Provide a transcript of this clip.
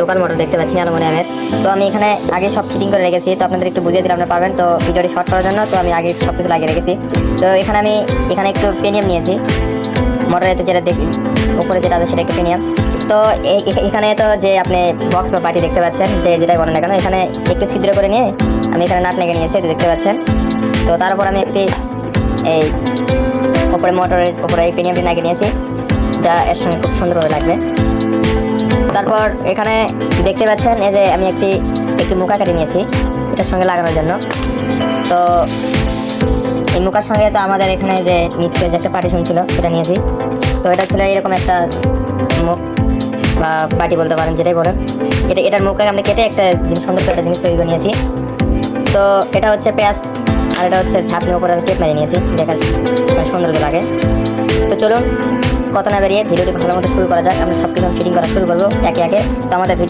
Local motor দেখতে পাচ্ছি অ্যালুমিনিয়ামের তো আমি এখানে আগে সব ফিটিং করে রেখেছি, তো আপনাদের একটু বুঝিয়ে দিলে আপনারা পারবেন। তো ভিডিওটি শর্ট করার জন্য, তো আমি আগে সব কিছু লাগিয়ে রেখেছি। তো এখানে আমি, এখানে একটু পেনিয়াম নিয়েছি। মোটরেতে যেটা দেখি উপরে যেটা আছে সেটা একটু পেনিয়াম। তো এখানে তো যে আপনি বক্স বা পার্টি দেখতে পাচ্ছেন, যে যেটাই বলেন না কেন, এখানে একটু ছিদ্র করে নিয়ে আমি এখানে নাট লেগে নিয়েছি দেখতে পাচ্ছেন। তো তারপর আমি একটি, এই উপরে মোটরের উপরে এই প্রিমিয়ামটি লাগিয়ে নিয়েছি, যা এর সঙ্গে খুব সুন্দরভাবে লাগবে। তারপর এখানে দেখতে পাচ্ছেন এই যে আমি একটি একটি মুখা কেটে নিয়েছি, এটার সঙ্গে লাগানোর জন্য। তো এই মুখার সঙ্গে তো আমাদের এখানে যে নিচে যে একটা পার্টিশন ছিল, সেটা নিয়েছি। তো এটা ছিল এরকম একটা মুখ, বা পার্টি বলতে পারেন, যেটাই বলেন। এটা, এটার মুখে আমরা কেটে একটা জিনিস, সুন্দর একটা জিনিস তৈরি করে নিয়েছি। তো এটা হচ্ছে পেঁয়াজ, আর এটা হচ্ছে ছাপনি উপরে আমি টেপ মেরে নিয়েছি, দেখার সুন্দর লাগে। তো চলুন কথা না বেরিয়ে ভিডিওটি ভালো মতো শুরু করা যাক। আমরা সব কিছু ফিটিং করা শুরু করব। একে একে তো আমাদের